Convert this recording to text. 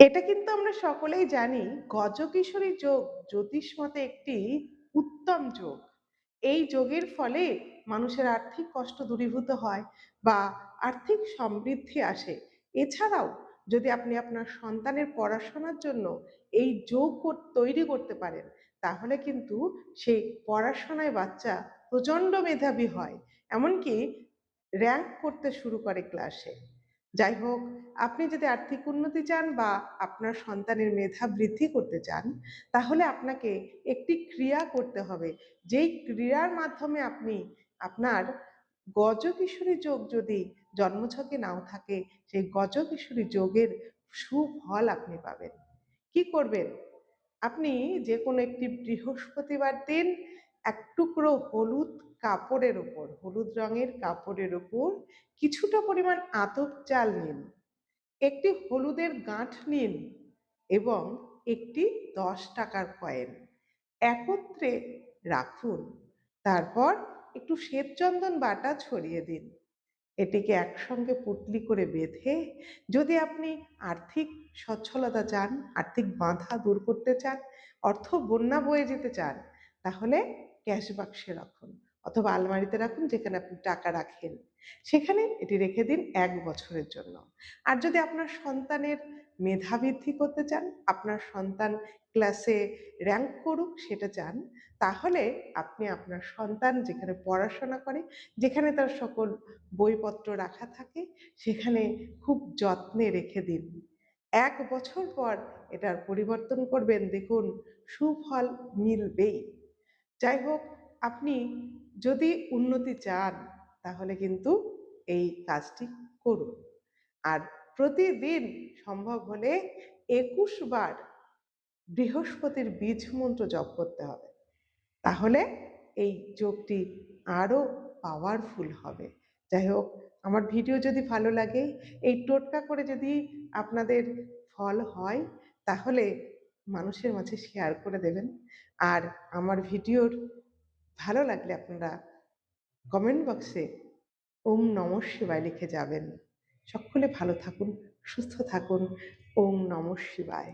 এটা কিন্তু আমরা সকলেই জানি, গজকিশোরী যোগ জ্যোতিষ মতে একটি উত্তম যোগ। এই যোগের ফলে মানুষের আর্থিক কষ্ট দূরীভূত হয় বা আর্থিক সমৃদ্ধি আসে। এছাড়াও যদি আপনি আপনার সন্তানের পড়াশোনার জন্য এই যোগ তৈরি করতে পারেন, তাহলে কিন্তু সেই পড়াশোনায় বাচ্চা প্রচণ্ড মেধাবী হয়। এমনকি র্যাঙ্ক করতে শুরু করে ক্লাসে যাই হোক, আপনি যদি আর্থিক উন্নতি চান বা আপনার সন্তানের মেধা বৃদ্ধি করতে চান, তাহলে আপনাকে একটি ক্রিয়া করতে হবে। যেই ক্রিয়ার মাধ্যমে আপনি আপনার গজকিশোরী যোগ যদি জন্মছকে নাও থাকে, সেই গজকিশোরী যোগের সুফল আপনি পাবেন। কি করবেন? আপনি যে কোনো একটি বৃহস্পতিবার দিন এক টুকরো হলুদ কাপড়ের উপর হলুদ রঙের কাপড়ের উপর কিছুটা পরিমাণ আতপ চাল নিন। একটি হলুদের গাঁঠ নিন এবং একটি দশ টাকার কয়েন একত্রে রাখুন। তারপর একটু শ্বেতচন্দন বাটা ছড়িয়ে দিন। এটিকে একসঙ্গে পুটলি করে বেঁধে যদি আপনি আর্থিক সচ্ছলতা চান, আর্থিক বাধা দূর করতে চান, অর্থ বন্যা বয়ে যেতে চান, তাহলে ক্যাশ বাক্সে রাখুন অথবা আলমারিতে রাখুন যেখানে আপনি টাকা রাখেন। সেখানে এটি রেখে দিন এক বছরের জন্য। আর যদি আপনার সন্তানের মেধা বৃদ্ধি করতে চান, আপনার সন্তান ক্লাসে র্যাঙ্ক করুক, সেটা চান, তাহলে আপনি আপনার সন্তান যেখানে পড়াশোনা করে, যেখানে তার সকল বইপত্র রাখা থাকে, সেখানে খুব যত্নে রেখে দিন। এক বছর পর এটার পরিবর্তন করবেন। দেখুন, সুফল মিলবেই। যাই হোক, আপনি যদি উন্নতি চান, তাহলে কিন্তু এই কাজটি করুন। আর প্রতিদিন সম্ভব হলে একুশ বার বৃহস্পতির বীজ মন্ত্র জপ করতে হবে। তাহলে এই যোগটি আরও পাওয়ারফুল হবে। যাই হোক, আমার ভিডিও যদি ভালো লাগে, এই টোটকা করে যদি আপনাদের ফল হয়, তাহলে মানুষের মাঝে শেয়ার করে দেবেন। আর আমার ভিডিওর ভালো লাগলে আপনারা কমেন্ট বক্সে ওম নম শিবায় লিখে যাবেন। সকলে ভালো থাকুন, সুস্থ থাকুন, ওম নম শিবায়।